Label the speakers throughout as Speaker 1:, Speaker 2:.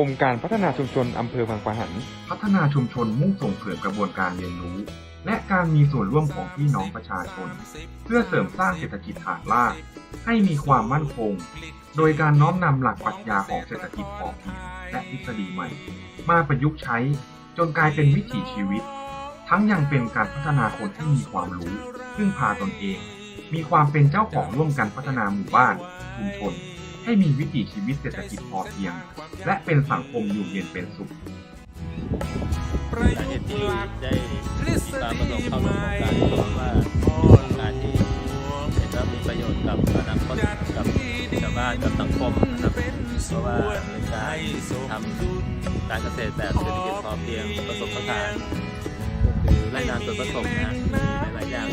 Speaker 1: รมการพัฒนาชุมชนอำเภอบางปะหัน
Speaker 2: พัฒนาชุมชนมุ่งส่งเสริมกระบวนการเรียนรู้ และการมีส่วนร่วมของพี่น้องประชาชน เพื่อเสริมสร้างเศรษฐกิจฐานราก ให้มีความมั่นคง โดยการน้อมนำหลักปรัชญาของเศรษฐกิจพอเพียงและทฤษฎีใหม่ มาประยุกต์ใช้จนกลายเป็นวิถีชีวิต ทั้งยังเป็นการพัฒนาคนให้มีความรู้ ซึ่งพาตนเอง มีความเป็นเจ้าของร่วมกันพัฒนาหมู่บ้านชุมชน ให้มีวิถีชีวิตเศรษฐกิจพอเพียง และเป็นสังคมอยู่เย็นเป็นสุข
Speaker 3: สาเหตุที่ได้มีความประสงค์เข้าร่วมโครงการเพราะว่าโครงการที่เห็นว่ามีประโยชน์กับอนาคตกับชาวบ้านกับสังคมนะครับเพราะว่าเป็นการทำการเกษตรแบบเศรษฐกิจพอเพียงผสมผสานก็คือไร่นาสวนผสมนะมีหลายอย่าง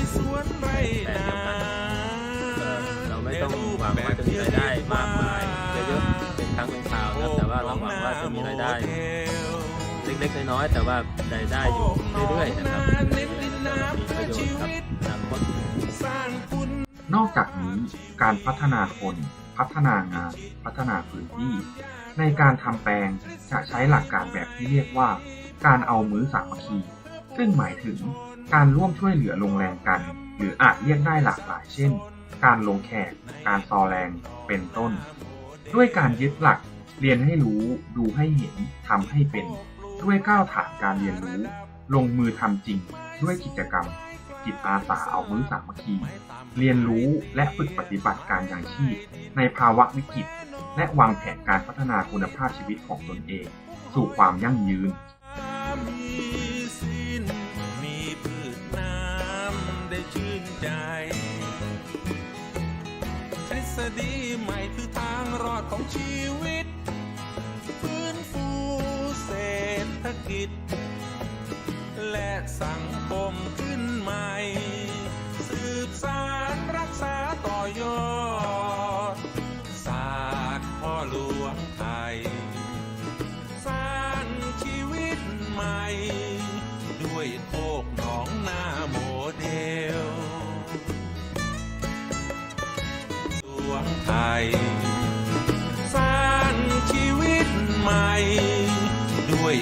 Speaker 3: แต่ วังว่าจะมีรายได้มากมายเยอะๆเป็นครั้งเป็นคราวนะแต่ว่าเราหวังว่าจะมีรายได้เล็กๆน้อยๆแต่ว่าได้ได้อยู่เรื่อยๆนะครับมีประโยชน์กับอนาคต
Speaker 2: นอกจากนี้การพัฒนาคน พัฒนางาน พัฒนาพื้นที่ ในการทำแปลงจะใช้หลักการแบบที่เรียกว่า การเอามือสามัคคี ซึ่งหมายถึงการร่วมช่วยเหลือลงแรงกัน หรืออาจเรียกได้หลากหลายเช่น การลงแขก การซอแรง เป็นต้น ด้วยการยึดหลัก เรียนให้รู้ ดูให้เห็นทำให้เป็น ด้วยก้าวฐานการเรียนรู้ ลงมือทำจริง ด้วยกิจกรรม จิตอาสาเอามือสามัคคี เรียนรู้และฝึกปฏิบัติการอย่างชีพ ในภาวะวิกฤต และวางแผนการพัฒนาคุณภาพชีวิตของตนเอง สู่ความยั่งยืน
Speaker 4: ดีใหม่คือทางรอดของชีวิต ฟื้นฟูเศรษฐกิจ และสังคม วไทย สร้างชีวิตใหม่ด้วย